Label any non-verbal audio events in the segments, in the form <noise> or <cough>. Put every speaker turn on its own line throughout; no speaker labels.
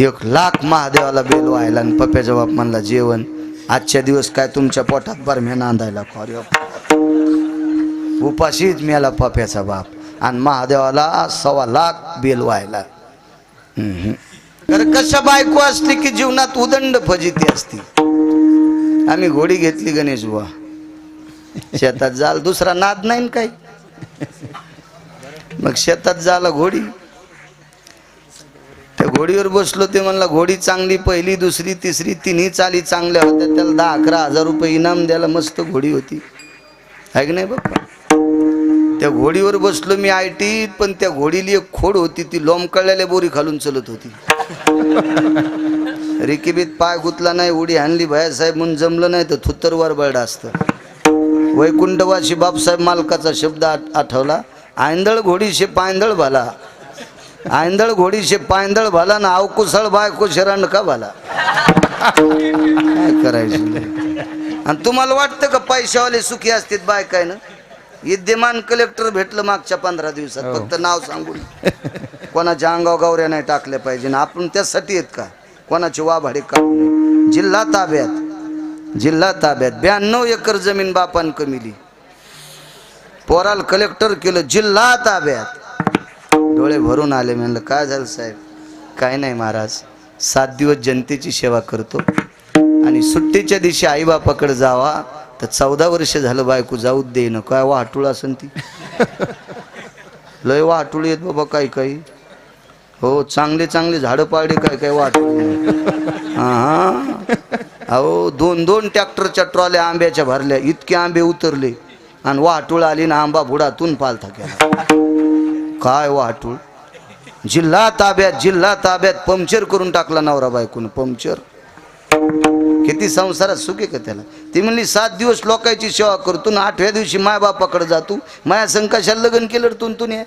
एक लाख महादेवाला बेल व्हायला आणि पप्प्याच्या बाप म्हणला जेवण आजच्या दिवस काय तुमच्या पोटात बरम्या नांदायला खॉरी उपाशीच मेला पप्याचा बाप आणि महादेवाला सव्वा लाख बेल व्हायला तर कशा बायको असली की जीवनात उदंड फजिती असती? आम्ही घोडी घेतली गणेश बुवा. शेतात जाल दुसरा नाद नाही काही. मग शेतात झाला घोडी. घोडीवर बसलो ते म्हणला घोडी चांगली पहिली दुसरी तिसरी तिन्ही चाली चांगल्या होत्या. त्याला दहा अकरा हजार रुपये इनाम द्यायला मस्त घोडी होती. आहे की नाही बाप्पा? त्या घोडीवर बसलो मी आय टीत पण त्या घोडीली एक खोड होती ती लोंबकळलेल्या बोरी खालून चलत होती. <laughs> रिकिबीत पाय गुतला नाही उडी हाणली. भयासाहेब म्हणून जमलं नाही तर थुत्तरवर बळडा असतं. वैकुंठवासी बापसाहेब मालकाचा शब्द आठ आठवला. आंधळ घोडीशे पायंदळ भाला. आंधळ घोडीशे पायंदळ भाला ना अवकुसळ बायको शरण का भाला? काय करायचं? आणि तुम्हाला वाटतं का पैशावाले सुखी असतात बाय काय ना विद्यमान कलेक्टर भेटलं मागच्या पंधरा दिवसात फक्त नाव सांगून. कोणाच्या अंगाव गावऱ्या नाही टाकल्या पाहिजे. ना आपण त्यासाठी आहेत का? कोणाची वाभाडे नये. जिल्हा ताब्यात. जिल्हा ताब्यात. ब्याण्णव एकर जमीन बापान कमिली. पोराल कलेक्टर केलं. जिल्हा ताब्यात. डोळे भरून आले. म्हणलं काय झालं साहेब? काय नाही महाराज. सात दिवस जनतेची सेवा करतो आणि सुट्टीच्या दिवशी आईबापाकडे जावा. तर चौदा वर्ष झालं बायको जाऊच देईन काय वाटूळ असन ती. <laughs> लय वाटूळ येत बाबा काही काही. हो चांगले चांगले झाडं पाडे काय काय वाटूळ हा हा. अहो दोन दोन ट्रॅक्टरच्या ट्रॉल्या आंब्याच्या भरल्या. इतके आंबे उतरले. आणि वाटूळ आली ना आंबा बुडातून पालथा केला. काय वाटूळ जिल्हा ताब्यात जिल्हा ताब्यात पंक्चर करून टाकला नवरा बायकून पंक्चर. किती संसारात सुखी का त्याला? ती म्हणली सात दिवस लोकांची सेवा करतो ना आठव्या दिवशी मायबापाकडे जातो. माया संकाशाला लग्न केलं रे तून तुने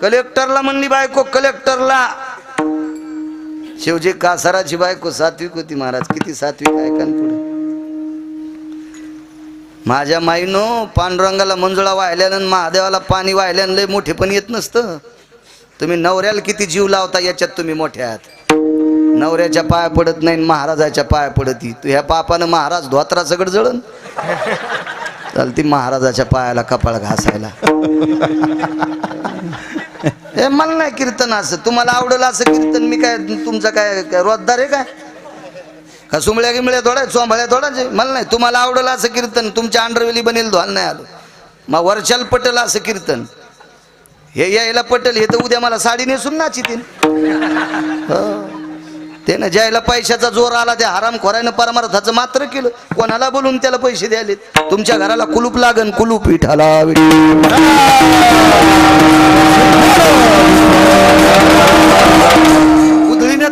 कलेक्टरला म्हणली बायको कलेक्टरला. शिवजी कासाराची बायको सात्विक होती महाराज. किती सात्विक आहे का पुढे? माझ्या माईनो पांडुरंगाला मंजुळा वाहिल्यानं महादेवाला पाणी वाहिल्यानं लय मोठे पण येत नसतं. तुम्ही नवऱ्याला किती जीव लावता याच्यात तुम्ही मोठ्या आहात नवऱ्याच्या पाया पडत नाही महाराजाच्या पाया पडती. तू ह्या पापानं महाराज धोत्रा सगळं जळण चालती महाराजाच्या पायाला कपाळ घासायला. हे मला नाही कीर्तन असं. तुम्हाला आवडलं असं कीर्तन? मी काय तुमचं काय रोजदार आहे काय? सुमळ्या गिमळ्या थोड्या चोंबळ्या थोडाचे मला नाही तुम्हाला आवडलं असं कीर्तन तुमच्या अंडरवेली बनेल धोल नाही आलो. मग वर्षाला पटेल असं कीर्तन. हे यायला पटेल हे तर उद्या मला साडी नेसून नाचितील हो. ते ना ज्यायला पैशाचा जोर आला त्या हराम खोऱ्यानं परमार्थाचं मात्र केलं. कोणाला बोलून त्याला पैसे द्याले तुमच्या घराला कुलूप लागन कुलूप विठाला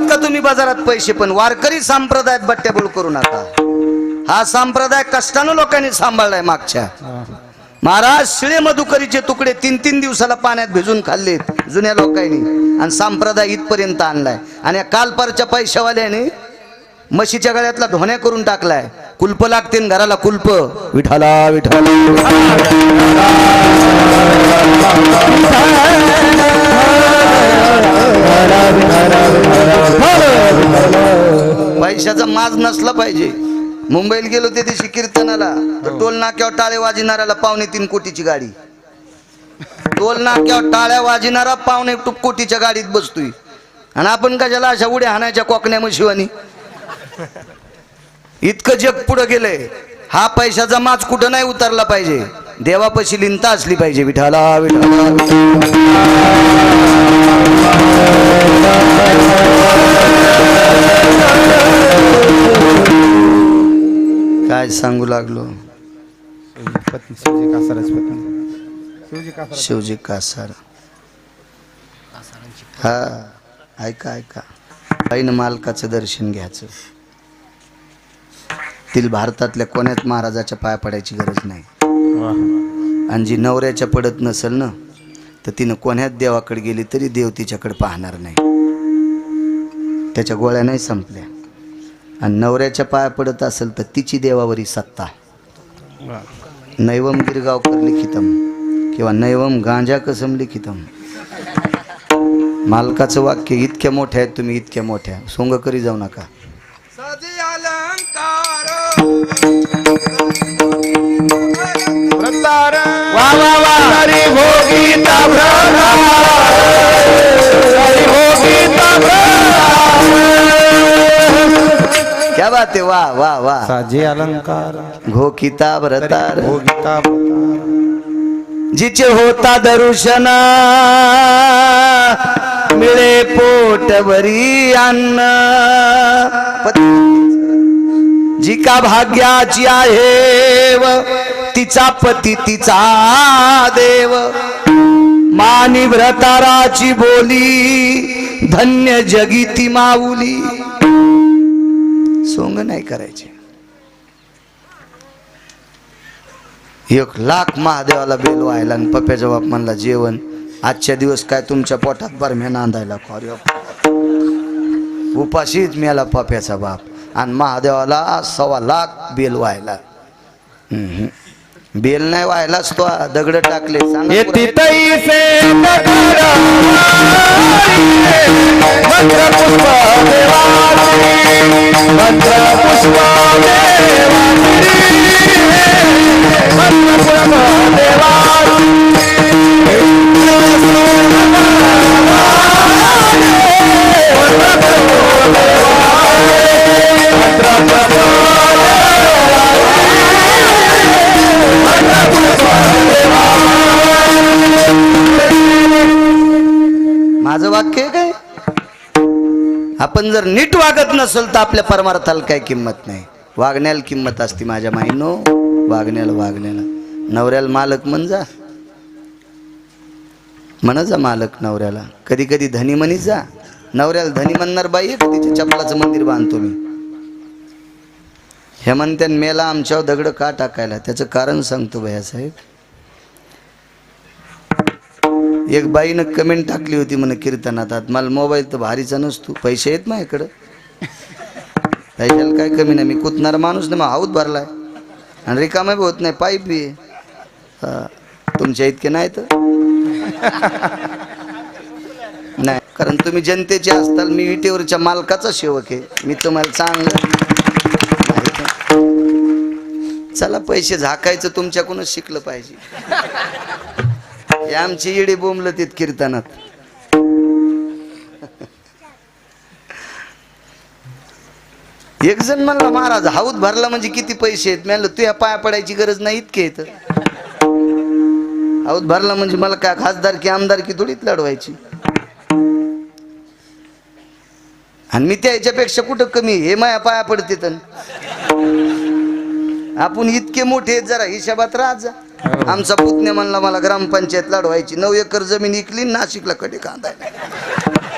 उधळीनात का तुम्ही बाजारात पैसे पण वारकरी संप्रदायात बट्ट्याबोळ करू नका. हा संप्रदाय कष्टानं लोकांनी सांभाळलाय मागच्या. महाराज शिळे मधुकरीचे तुकडे तीन तीन दिवसाला पाण्यात भिजून खाल्लेत जुन्या लोकांनी. आणि संप्रदाय इथपर्यंत आणलाय. आणि कालपरच्या कालपारच्या पैशावाल्याने म्हशीच्या गळ्यातला धोण्या करून टाकलाय. कुल्प लागते घराला कुल्प. विठाला विठाला माज नसला पाहिजे. मुंबईला गेलो त्या दिवशी कीर्तनाला. तर टोल नाक्यावर टाळे वाजणाऱ्याला पावणे तीन कोटीची गाडी. टोल नाक्यावर टाळ्या वाजणारा पावणे कोटीच्या गाडीत बसतोय. आणि आपण कशाला अशा उड्या हाणायच्या कोकण्या शिवानी? इतकं जग पुढं गेलंय. हा पैशाचा माज कुठं नाही उतरला पाहिजे. देवापाशी लिंता असली पाहिजे विठाला विठाला विठाला. काय सांगू लागलो?
पत्नी शिवजी कासाराची पत्नी. शिवजी कासारा
शिवजी कासार. हा ऐका ऐका. आईनं मालकाचं दर्शन घ्यायचं. तिला भारतातल्या कोण्यात महाराजाच्या पाया पडायची गरज नाही. आणि जी नवऱ्याच्या पडत नसेल ना तर तिनं कोण्यात देवाकडे गेली तरी देव तिच्याकडे पाहणार नाही. त्याच्या गोळ्या नाही संपल्या. आणि नवऱ्याच्या पाया पडत असेल तर तिची देवावरी सत्ता नैवम गिरगावकर लिखितम किंवा नैवम गांजा कसम लिखितम. मालकाचं वाक्य इतक्या मोठ्या आहेत तुम्ही इतक्या मोठ्या. सोंग करी जाऊ नका.
वा वा वा.
आहे वा वा वा.
साजे अलंकार.
घोकिता भरतार
भोगीता
जिचे होता दर्शन मिळे पोटभरी अन्न. जी का भाग्याची आहे तिचा पती तिचा देव. मानी व्रताराची बोली धन्य जगी ती माऊली. सोंग नाही करायचे. एक लाख महादेवाला बेल व्हायला आणि पप्प्याच्या बाप म्हणला जेवण आजच्या दिवस काय तुमच्या पोटात बरम्या नांदायला अरे बाप. उपाशीच मेला पप्याचा बाप आणि महादेवाला सव्वा लाख बेल व्हायला. बेल नाही व्हायलाच तो दगड टाकले. सांगा
पुष्प देवाची.
माझं वाक्य काय? आपण जर नीट वागत नसेल तर आपल्या परमार्थाला काही किंमत नाही. वागण्याला किंमत असते माझ्या माईनो. वागण्याला वागण्याला. नवऱ्याला मालक म्हण जा. म्हण जा मालक नवऱ्याला. कधी कधी धनी म्हणी जा. नवऱ्याला धनी म्हणणार बाई तिच्या चपलाचं मंदिर बांधतो मी. हेमंत्यान मेला आमच्यावर दगड का टाकायला? त्याचं कारण सांगतो भैया साहेब. एक बाईनं कमेंट टाकली होती म्हणे कीर्तनात आत. मला मोबाईल तर भारीचा नसतो. पैसे येत माझ्याकडं. पैशाला काय कमी नाही. मी कुतणारा माणूस नाही मग हाऊत भरलाय. आणि रिकामा बी होत नाही पाईप बी आहे. तुमच्या इतके नाही तर <laughs> नाही कारण तुम्ही जनतेचे असताल मी विटेवरच्या मालकाचा सेवक आहे. मी तुम्हाला चांगलं चला पैसे झाकायचं तुमच्याकडूनच शिकलं पाहिजे. हे आमची इडी बोंबलं तिथ कीर्तनात. एक जण म्हणला महाराज हाऊत भरला म्हणजे किती पैसे आहेत? म्हणलं तुझ्या पाया पडायची गरज नाही इतके येत हाऊत भरला म्हणजे मला काय खासदार की आमदार की थोडीच लढवायची. आणि मी त्या ह्याच्यापेक्षा कुठं कमी हे माया पाया पडते तर आपण इतके मोठे आहेत जरा हिशोबात राहत जा. आमचा पुतण्या म्हणला मला ग्रामपंचायत लढवायची. नऊ एकर जमीन इकली नाशिकला कडे कांदायला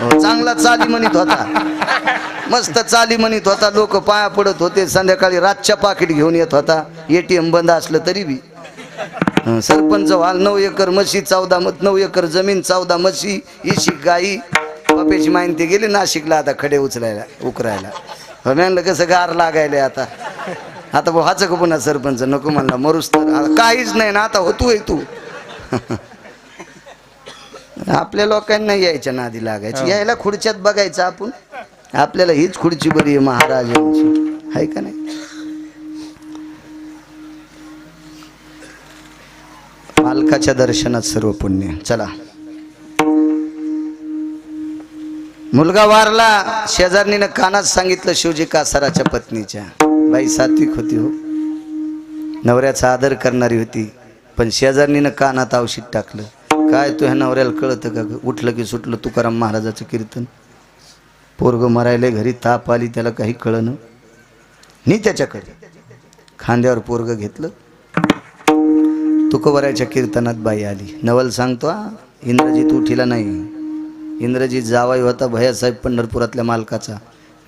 हो, चांगला चाली म्हणत होता. मस्त चाली म्हणत होता. लोक पाया पडत होते. संध्याकाळी रातच्या पाकिट घेऊन येत होता. एटीएम बंद असलं तरी बी. हं, सरपंच व्हाल नऊ एकर म्हशी चौदा मत नऊ एकर जमीन चौदा म्हशी इशी गाई. बापेची माहिती गेली नाशिकला आता खडे उचलायला उकरायला. हो, म्हणलं कसं गार लागायले आता. आता भाऊ हाच का पुन्हा सरपंच? नको म्हणला मरूस तर. काहीच नाही ना आता होतोय तू. आपल्या लोकांना यायच्या नादी लागायची. यायला खुर्च्यात बघायचं आपण. आपल्याला हीच खुर्ची बरी आहे महाराजांची. आहे का नाही? मालकाच्या दर्शनात सर्व पुण्य. चला. मुलगा वारला. शेजारणीनं कानात सांगितलं शिवजी कासाराच्या पत्नीच्या. बाई सात्विक होती हो. नवऱ्याचा आदर करणारी होती. पण शेजारणीनं कानात औषध टाकलं. काय तू ह्या नवऱ्याला कळतं का उठलं की सुटलं तुकाराम महाराजाचं कीर्तन? पोरग मरायले घरी ताप आली त्याला काही कळलं नी त्याच्याकडे. खांद्यावर पोरग घेतलं. तुकोबराच्या कीर्तनात बाई आली. नवल सांगतो हा इंद्रजीत उठीला नाही. इंद्रजीत जावाई होता भैयासाहेब पंढरपुरातल्या मालकाचा.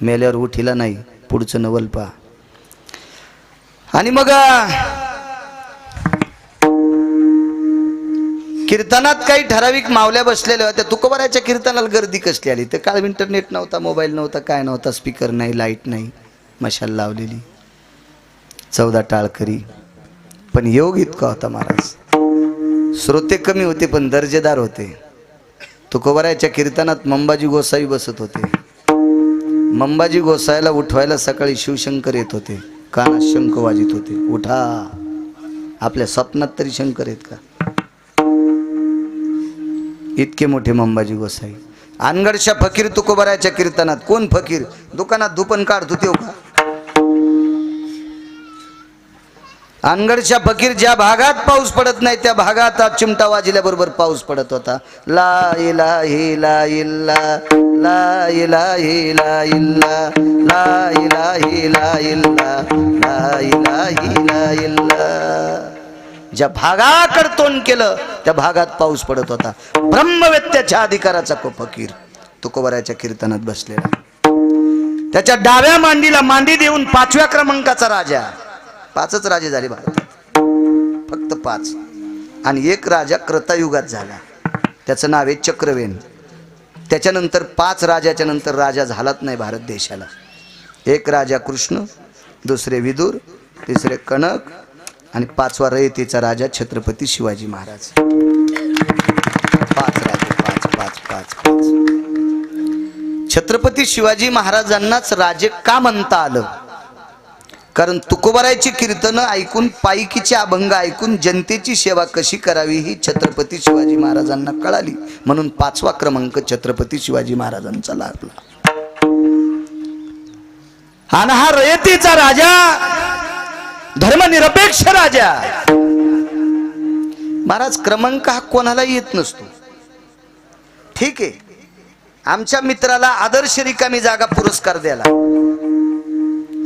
मेल्यावर उठीला नाही. पुढचं नवल पहा. आणि मग कीर्तनात काही ठराविक मावल्या बसलेल्या होत्या. तुकोबाराच्या कीर्तनाला गर्दी कसली आली? तर काल इंटरनेट नव्हता मोबाईल नव्हता काय नव्हता स्पीकर नाही लाइट नाही मशाल लावलेली. चौदा टाळकरी. पण योग इतका होता महाराज. श्रोते कमी होते पण दर्जेदार होते. तुकोबाराच्या कीर्तनात मंबाजी गोसाई बसत होते. मंबाजी गोसाईला उठवायला सकाळी शिवशंकर येत होते. कानात शंख वाजित होते. उठा. आपल्या स्वप्नात तरी शंकर आहेत का? इतके मोठे मंबाजी गोसाई. अनगडशा फकीर तुकोबरायच्या कीर्तनात कोण फकीर? दुकानात धुपन काढतो तेव्हा अनगडच्या फकीर ज्या भागात पाऊस पडत नाही त्या भागात आज चिमटा वाजल्याबरोबर पाऊस पडत होता. ला इला हि इल्ला ला इला हिला इल्ला ला इला हि इल्ला ला इला हि इल्ला ज्या भागाकड तोंड केलं त्या भागात पाऊस पडत होता. ब्रह्मवेत्याच्या अधिकाराचा को फकीर तुकोबराच्या कीर्तनात बसलेला. त्याच्या डाव्या मांडीला मांडी देऊन पाचव्या क्रमांकाचा राजा. पाचच राजे झाले भारतात फक्त पाच. आणि एक राजा क्रतायुगात झाला. त्याचं नाव आहे चक्रवेन त्याच्यानंतर पाच राजाच्या नंतर राजा झालाच नाही भारत देशाला. एक राजा कृष्ण दुसरे विदुर तिसरे कनक आणि पाचवा रयतेचा राजा छत्रपती शिवाजी महाराज. पाच राजे पाच पाच पाच पाच. छत्रपती शिवाजी महाराजांनाच राजे का म्हणता आलं? कारण तुकोबारायची कीर्तनं ऐकून पायकीचे अभंग ऐकून जनतेची सेवा कशी करावी ही छत्रपती शिवाजी महाराजांना कळाली. म्हणून पाचवा क्रमांक छत्रपती शिवाजी महाराजांचा लागला. आणि हा रयतेचा राजा धर्मनिरपेक्ष राजा. महाराज क्रमांक हा कोणाला येत नसतो. ठीक आहे. आमच्या मित्राला आदर्श रिकामी जागा पुरस्कार द्याला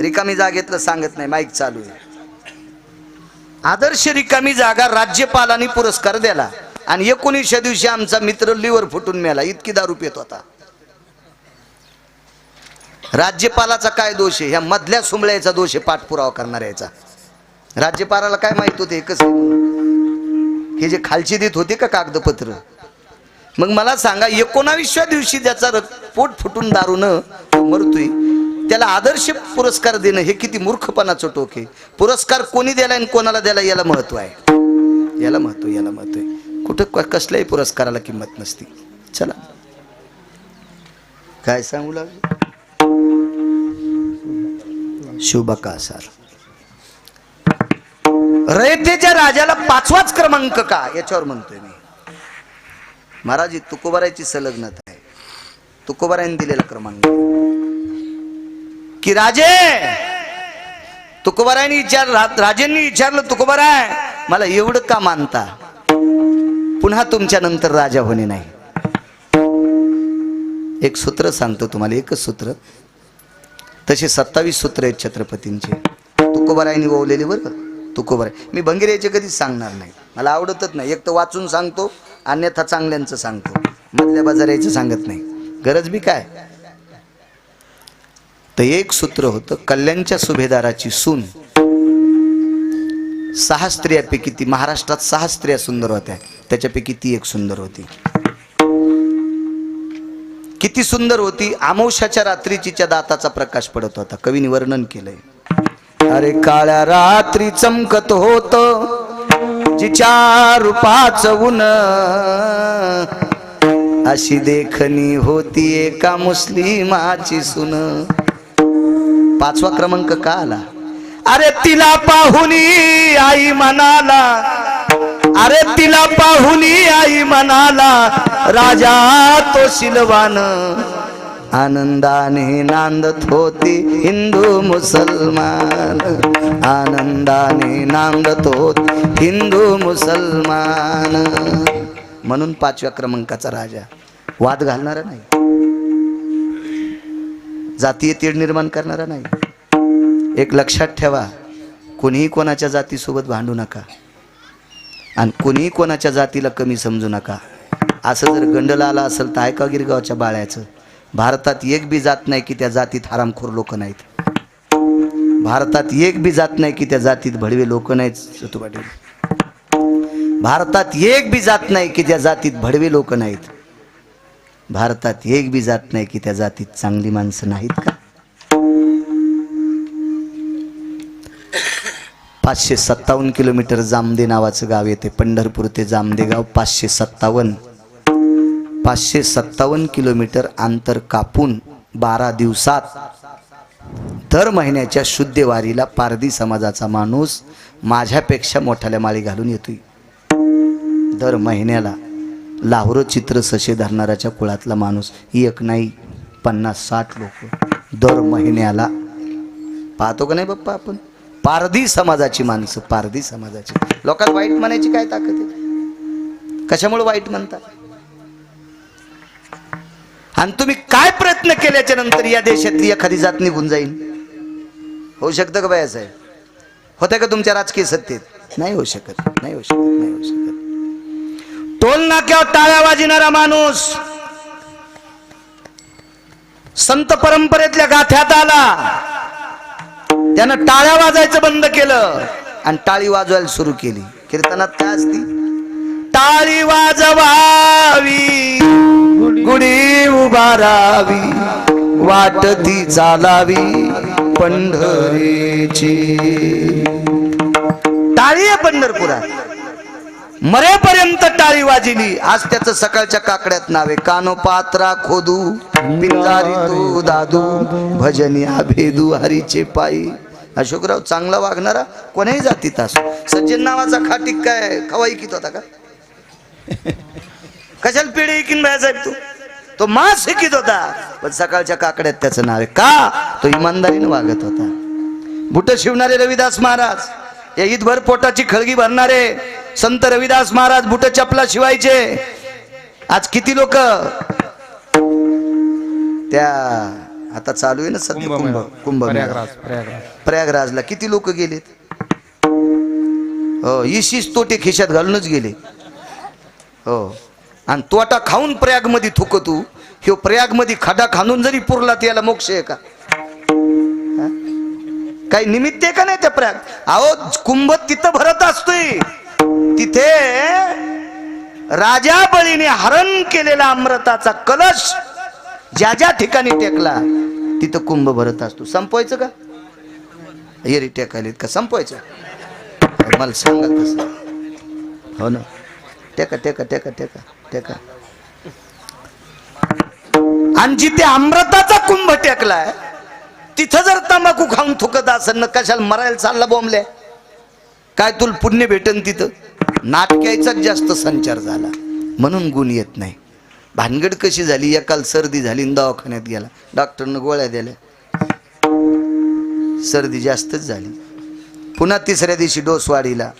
रिकामी जागेतलं सांगत नाही माईक चालू आहे. आदर्श रिकामी जागा राज्यपालांनी पुरस्कार दिला आणि एकोणीसशे दिवशी आमचा मित्र लिव्हर फुटून मेला. इतकी दारू पित होता. राज्यपालाचा काय दोष आहे? ह्या मधल्या सुमळ्याचा दोष आहे पाठपुरावा करणार याचा. राज्यपालाला काय माहीत होते एकच हे जे खालची देत होते का कागदपत्र? मग मला सांगा एकोणावीसव्या दिवशी ज्याचा रक- पोट फुटून दारून मरतोय त्याला आदर्श पुरस्कार देणं हे किती मूर्खपणाचं टोक आहे. पुरस्कार कोणी द्यालाय आणि कोणाला द्याला याला महत्त्व आहे? याला महत्त्व याला महत्त्व आहे. कुठं कसल्याही पुरस्काराला किंमत नसती. चला. काय सांगू लागलो? शुभकासार रयतेच्या राजाला पाचवाच क्रमांक का? याच्यावर म्हणतोय मी. महाराज तुकोबारायची संलग्नता आहे. तुकोबारायने दिलेला क्रमांक. की राजे तुकोबारायने विचारलं राजेंनी विचारलं तुकोबाराय मला एवढं का मानता? पुन्हा तुमच्या नंतर राजा होणे नाही. एक सूत्र सांगतो तुम्हाला एकच सूत्र. तसे सत्तावीस सूत्र आहेत छत्रपतींचे. तुकोबारायने ओवलेले बरं तुकोबाराय. मी भंगिऱ्याचे कधीच सांगणार नाही. मला आवडतच नाही. एक तर वाचून सांगतो अन्यथा चांगल्यांचं सांगतो. मधल्या बाजाराचं सांगत नाही. गरज बी काय? तर एक सूत्र होतं कल्याणच्या सुभेदाराची सून. सहा स्त्रियापैकी ती महाराष्ट्रात सहा स्त्रिया सुंदर होत्या. त्याच्यापैकी ती एक सुंदर होती. किती सुंदर होती आमोशाच्या रात्री तिच्या दाताचा प्रकाश पडत होता. कवीने वर्णन केलंय. अरे काळ्या रात्री चमकत होत जिच्या रूपाच उन अशी देखणी होती एका मुस्लिमाची सुन. पाचवा क्रमांक का आला? अरे तिला पाहुनी आई म्हणाला. अरे तिला पाहुनी आई म्हणाला. राजा तो शिलवान. आनंदाने नांदत होती हिंदू मुसलमान. आनंदाने नांदत होत हिंदू मुसलमान. म्हणून पाचव्या क्रमांकाचा राजा. वाद घालणारा नाही. जातीय तीड निर्माण करणारा नाही. एक लक्षात ठेवा कोणीही कोणाच्या जातीसोबत भांडू नका आणि कोणीही कोणाच्या जातीला कमी समजू नका. असं जर गंडला आला असेल तर ऐका गिरगावच्या बाळ्याचं. भारतात एक बी जात नाही की त्या जातीत हरामखोर लोक नाहीत. भारतात एक बी जात नाही की त्या जातीत भडवे लोक नाहीत. सतू पाटील भारतात एक बी जात नाही की त्या जातीत भडवे लोक नाहीत. भारतात एक बी जात नाही की त्या जातीत चांगली माणसं नाहीत का? पाचशे सत्तावन्न किलोमीटर जामदे नावाचं गाव येते. पंढरपूर ते जामदे गाव पाचशे सत्तावन्न. पाचशे सत्तावन्न किलोमीटर अंतर कापून बारा दिवसात दर महिन्याच्या शुद्धवारीला पारधी समाजाचा माणूस माझ्यापेक्षा मोठ्याल्या माळी घालून येतोय. दर महिन्याला. लाहोर चित्र सशे धरणाऱ्याच्या कुळातला माणूस एक नाही पन्नास साठ लोक. दर महिन्याला पाहतो का नाही बाप्पा आपण? पारधी समाजाची माणसं पारधी समाजाची. लोकांना वाईट म्हणायची काय ताकद आहे? कशामुळे वाईट म्हणतात? आणि तुम्ही काय प्रयत्न केल्याच्यानंतर या देशातली एखादी जात निघून जाईल? होऊ शकतं का बाया साहेब? होतं का तुमच्या राजकीय सत्तेत? नाही होऊ शकत नाही होऊ शकत नाही होऊ शकत. डोक्यावर टाळ्या वाजणारा माणूस संत परंपरेतल्या गाथ्यात आला. त्यानं टाळ्या वाजायचं बंद केलं आणि टाळी वाजवायला सुरू केली. कीर्तनात काय असती? टाळी वाजवावी गुढी उभारावी वाट ती चालावी पंढरीची. टाळी आहे पंढरपुरात. मरेपर्यंत टाळी वाजिली. आज त्याचं सकाळच्या काकड्यात नावे कानो पात्रा खोदू पिंजारी तू दादू भजनी भेदू हरीचे पायी. अशोकराव चांगला वागणारा कोणाही जातीत असो सज्जन नावाचा खाटीक काय? खवाई कित होता का? <laughs> कशाला पिढी इकीन साहेब तू? तो मास शिकित होता. पण सकाळच्या काकड्यात त्याचं नाव आहे. का? तो इमानदारीने वागत होता. बुट शिवणारे रविदास महाराज. या ईदभर पोटाची खळगी भरणारे. संत रविदास महाराज बुट चपला शिवायचे आज किती लोक? त्या आता चालू आहे ना सध्या कुंभ कुंभ
प्रयागराज प्रयागराज.
प्रयागराजला किती लोक गेलेत? हो इशीच तोटे खिशात घालूनच गेले. हो आणि तोटा खाऊन प्रयागमध्ये थुक तू. ह्यो प्रयागमध्ये खडा खाणून जरी पुरला त्याला मोक्ष आहे का? काही निमित्त आहे का नाही त्या प्रयाग? अहो कुंभ तिथं भरत असतोय. तिथे राजा बळीने हरण केलेला अमृताचा कलश ज्या ज्या ठिकाणी टेकला तिथं कुंभ भरत असतो. संपवायचं का? येरी टेकायला का? संपवायचं? मला सांगा तस. हो ना. टेका टेका टेका टेका टेका. आणि जिथे अमृताचा कुंभ टेकलाय तिथं जर तंबाखू खाऊन थुकत असेल ना कशाला मरायला चालला बोंबल्या? काय तुला पुण्य भेटन तिथं? नाटकायचाच जास्त संचार झाला. म्हणून गुण येत नाही. भानगड कशी झाली? एकाल सर्दी झाली दवाखान्यात गेला. डॉक्टरनं गोळ्या दिल्या. सर्दी जास्तच झाली. पुन्हा तिसऱ्या दिवशी डोस वाढीला.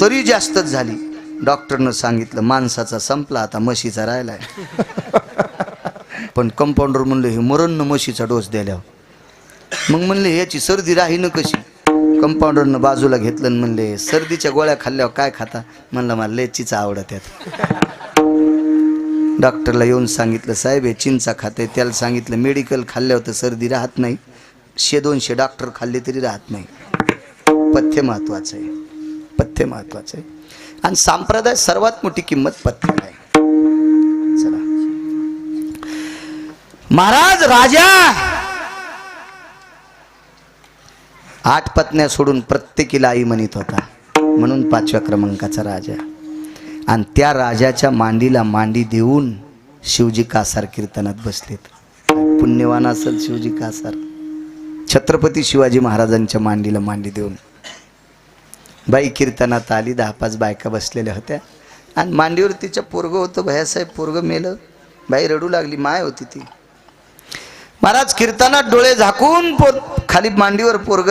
तरी जास्तच झाली. डॉक्टरनं सांगितलं माणसाचा संपला आता म्हशीचा राहिलाय. <laughs> पण कंपाऊंडर म्हणलं हे मरण म्हशीचा डोस द्याल्यावर मग म्हणले याची सर्दी राहीन कशी? कंपाऊंडरनं बाजूला घेतलं आणि म्हणले सर्दीच्या गोळ्या खाल्ल्यावर काय खाता? म्हणलं मला लेचीच आवडत यात डॉक्टरला येऊन सांगितलं साहेब हे चिंचा खाते त्याला सांगितलं मेडिकल खाल्ल्यावर तर सर्दी राहत नाही. शे दोनशे डॉक्टर खाल्ले तरी राहत नाही. पथ्य महत्वाचं आहे. पथ्य महत्वाचं आहे. आणि सांप्रदाय सर्वात मोठी किंमत पथ्याला आहे. चला. महाराज राजा! आठ पत्न्या सोडून प्रत्येकीला आई म्हणत होता. म्हणून पाचव्या क्रमांकाचा राजा आणि त्या राजाच्या मांडीला मांडी देऊन शिवजी कासार कीर्तनात बसलेत. पुण्यवान असेल शिवजी कासार. छत्रपती शिवाजी महाराजांच्या मांडीला मांडी देऊन. बाई कीर्तनात आली दहा पाच बायका बसलेल्या होत्या. आणि मांडीवर तिच्या पोरगं होतं भयासाहेब पोरगं मेलं. बाई रडू लागली माय होती ती. महाराज कीर्तनात डोळे झाकून पो खाली मांडीवर पोरग.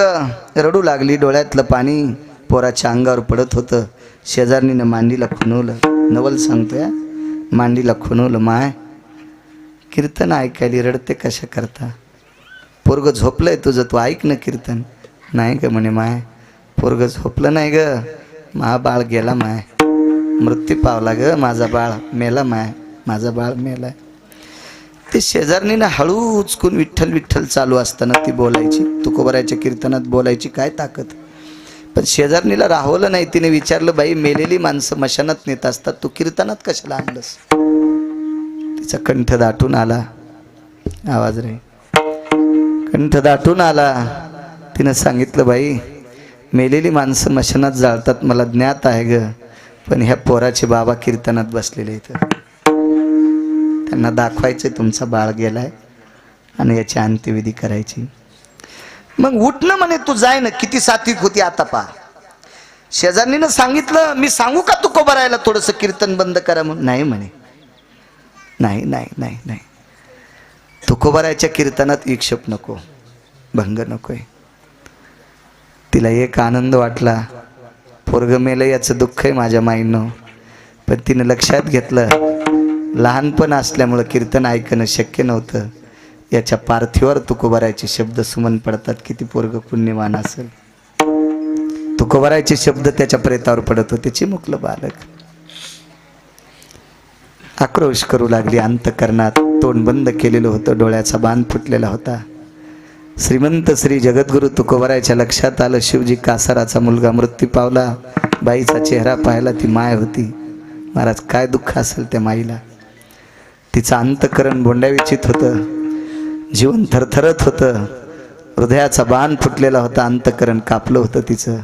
रडू लागली डोळ्यातलं पाणी. पोराच्या अंगावर पडत होतं. शेजारणीनं मांडीला खुनवलं नवल सांगतोय मांडीला खुनवलं माय. कीर्तन ऐकायली रडते कशा करता? पोरग झोपलंय तुझं तू ऐक ना कीर्तन. नाही ग म्हणे माय. पोरग झोपलं नाही ग. मा बाळ गेला माय. मृत्यू पावला ग माझा बाळ. मेला माय. माझा बाळ मेलाय. ते शेजारणीनं हळू उचकून विठ्ठल विठ्ठल चालू असताना ती बोलायची तुकोबराच्या कीर्तनात बोलायची काय ताकद? पण शेजारणीला राहवलं नाही तिने विचारलं बाई मेलेली माणसं मशानात नेत असतात तू कीर्तनात कशाला आणलंस? तिचा कंठ दाटून आला. आवाज रे कंठ दाटून आला. तिनं सांगितलं बाई मेलेली माणसं मशानात जाळतात मला ज्ञात आहे ग पण ह्या पोराचे बाबा कीर्तनात बसलेले इथं त्यांना दाखवायचं तुमचा बाळ गेलाय आणि याची अंत्यविधी करायची. मग उठणं म्हणे तू जाय ना किती सात्विक होती आता पा शेजारणीनं सांगितलं मी सांगू का तू कोबरायला थोडंसं कीर्तन बंद करा म्हणून? नाही म्हणे. नाही नाही नाही नाही. तुकोबारायच्या कीर्तनात विक्षेप नको भंग नकोय. तिला एक आनंद वाटला. पोरग मेलं याचं दुःख आहे माझ्या माईनं. पण तिनं लक्षात घेतलं लहानपण असल्यामुळं कीर्तन ऐकणं शक्य नव्हतं. याच्या पार्थिवावर तुकोबारायचे शब्द सुमन पडतात. किती पोरग पुण्यवान असेल. तुकोबारायचे शब्द त्याच्या प्रेतावर पडत होते. चिमुकलं बालक. आक्रोश करू लागली अंतकरणात. तोंड बंद केलेलं होतं. डोळ्याचा बांध फुटलेला होता. श्रीमंत श्री जगद्गुरु तुकोबारायच्या लक्षात आलं. शिवजी कासाराचा मुलगा मृत्यू पावला. बाईचा चेहरा पाहायला ती माय होती. महाराज काय दुःख असेल त्या माईला? तिचं अंतकरण बोंड्याविचित होतं. जीवन थरथरत होतं. हृदयाचा बाण फुटलेला होता. अंतकरण कापलं होतं तिचं.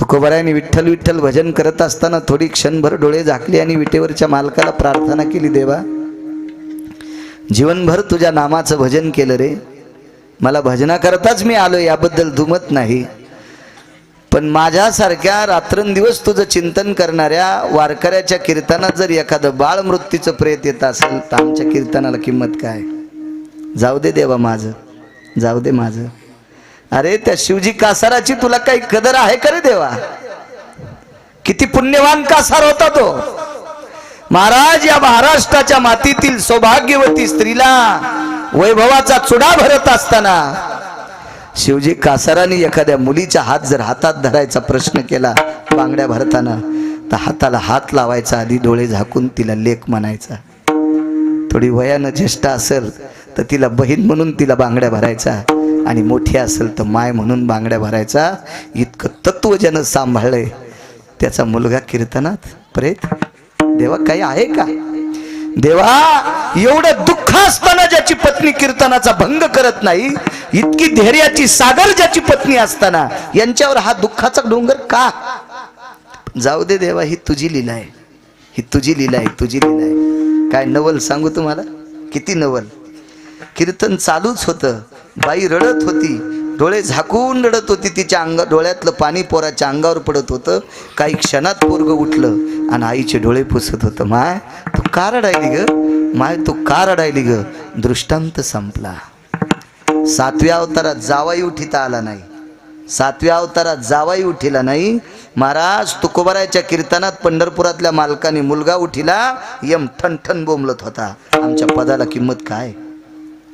तुकोबरायाने विठ्ठल विठ्ठल भजन करत असताना थोडी क्षणभर डोळे झाकले आणि विटेवरच्या मालकाला प्रार्थना केली देवा जीवनभर तुझ्या नामाचं भजन केलं रे. मला भजनाकरताच मी आलो याबद्दल दुमत नाही. पण माझ्यासारख्या रात्रंदिवस तुझं चिंतन करणाऱ्या वारकऱ्याच्या कीर्तनात जर एखादं बाळ मृत्यूचं प्रेत येत असेल तर आमच्या कीर्तनाला किंमत काय? जाऊ दे देवा माझं. जाऊ दे माझं. अरे त्या शिवजी कासाराची तुला काही कदर आहे का रे देवा? किती पुण्यवान कासार होता तो. महाराज या महाराष्ट्राच्या मातीतील सौभाग्यवती स्त्रीला वैभवाचा चुडा भरत असताना शिवजी कासाराने एखाद्या मुलीच्या हात जर हातात धरायचा प्रश्न केला बांगड्या भरताना तर हाताला हात लावायचा आधी डोळे झाकून तिला लेख म्हणायचा. थोडी वयानं ज्येष्ठ असेल तर तिला बहीण म्हणून तिला बांगड्या भरायचा आणि मोठी असेल तर माय म्हणून बांगड्या भरायचा. इतकं तत्व ज्यानं सांभाळलंय त्याचा मुलगा कीर्तनात प्रेत. देवा काही आहे का? देवा एवढं दुःख असताना ज्याची पत्नी कीर्तनाचा भंग करत नाही इतकी धैर्याची सागर ज्याची पत्नी असताना यांच्यावर हा दुःखाचा डोंगर का? जाऊ दे देवा ही तुझी लीला आहे. ही तुझी लीला आहे तुझी लीला आहे. काय नवल सांगू तुम्हाला? किती नवल? कीर्तन चालूच होतं. बाई रडत होती. डोळे झाकून रडत होती. तिच्या अंगा डोळ्यातलं पाणी पोराच्या अंगावर पडत होतं. काही क्षणात पोरग उठलं आणि आईचे डोळे पुसत होतं. माय तू का रडायली ग. माय तू का रडायली ग. दृष्टांत संपला. सातव्या अवतारात जावाई उठिता आला नाही. सातव्या अवतारात जावाई उठिला नाही. महाराज तुकोबारायच्या कीर्तनात पंढरपुरातल्या मालकाने मुलगा उठिला यम ठण ठण बोंबलत होता. आमच्या पदाला किंमत काय?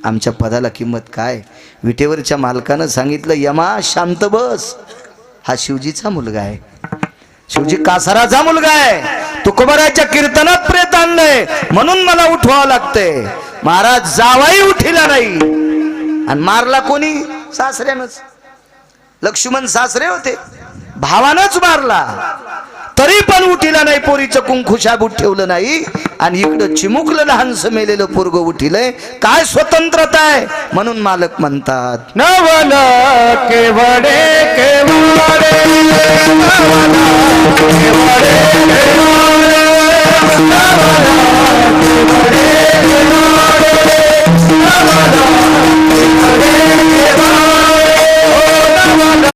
आमच्या पदाला किंमत काय? विटेवरच्या मालकानं सांगितलं यमा शांत बस. हा शिवजीचा मुलगा आहे. शिवजी कासाराचा मुलगा आहे. तुकोबाराच्या कीर्तनात प्रेत आणलंय. म्हणून मला उठवावं लागतंय. महाराज जावाही उठिला नाही. आणि मारला कोणी? सासऱ्यानंच. लक्ष्मण सासरे होते. भावानच मारला. तरी पण उठिला नाही. पोरीचं कुंकू शाबूत ठेवलं नाही. आणि इकडं चिमुकलं लहानस मेलेलं पोरग उठिलंय. काय स्वतंत्रता आहे? म्हणून मालक म्हणतात
नवल केवडे केवडे Thank you.